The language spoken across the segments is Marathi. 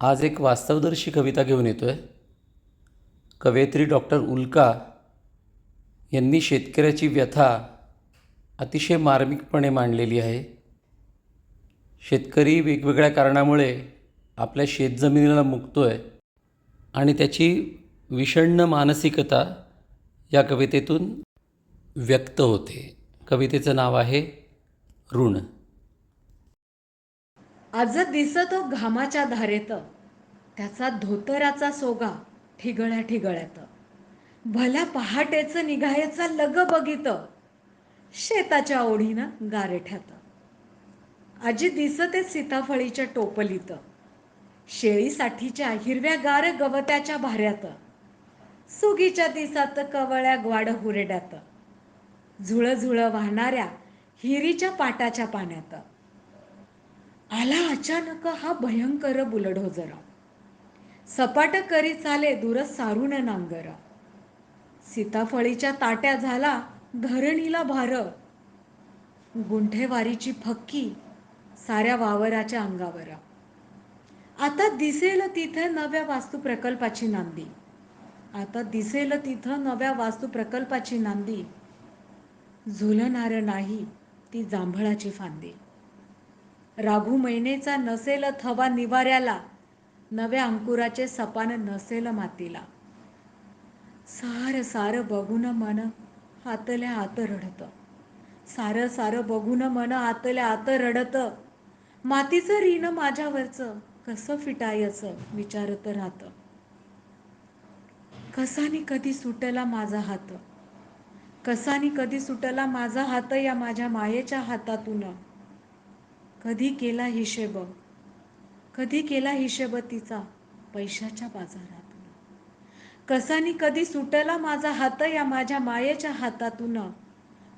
आज एक वास्तवदर्शी कविता घेऊन येतो आहे कवयित्री डॉक्टर उल्का यांनी शेतकऱ्याची व्यथा अतिशय मार्मिकपणे मांडलेली आहे. शेतकरी वेगवेगळ्या कारणामुळे आपल्या शेतजमिनीला मुकतो आहे आणि त्याची विषण्ण मानसिकता या कवितेतून व्यक्त होते. कवितेचं नाव आहे ऋण. आज दिसतो हो घामाच्या धारेत त्याचा धोतराचा सोगा ठिगळ्या ठिगळ्यात भल्या पहाटेच निघायचा लग बघित शेताच्या ओढीनं गारेठ्यात. आजी दिसते सीताफळीच्या टोपलीत शेळीसाठीच्या हिरव्या गार गवत्याच्या भाऱ्यात सुगीच्या दिसात कवळ्या ग्वाड हुरड्यात झुळझुळ वाहणाऱ्या हिरीच्या पाटाच्या पाण्यात. आला अचानक हा भयंकर बुलढोजर. सपाट करी चाले दूर सारून नांगर. सीताफळीच्या ताट्या झाला धरणीला भार. गुंठेवारीची फक्की साऱ्या वावराच्या अंगावर. आता दिसेल तिथे नव्या वास्तू प्रकल्पाची नांदी. आता दिसेल तिथं नव्या वास्तू प्रकल्पाची नांदी. झुलणार नाही ती जांभळाची फांदी. राघू मैनेचा नसेल थवा निवाऱ्याला नव्या अंकुराचे सपान नसेल मातीला. सार सार बघून मन आतल्या आत रडत. सार सार बघून मन आतल्या आत रडत. मातीचं ऋण माझ्यावरचं कसं फिटायचं विचारत राहत. कसानी कधी सुटला माझा हात? कसानी कधी सुटला माझा हात या माझ्या मायेच्या हातातून? कधी केला हिशेब? कधी केला हिशेब तिचा? पैशाच्या बाजारातून कसानी कधी सुटला माझा हात या माझ्या मायेच्या हातातून?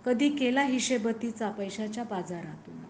कधी केला हिशेब तिचा पैशाच्या बाजारातून?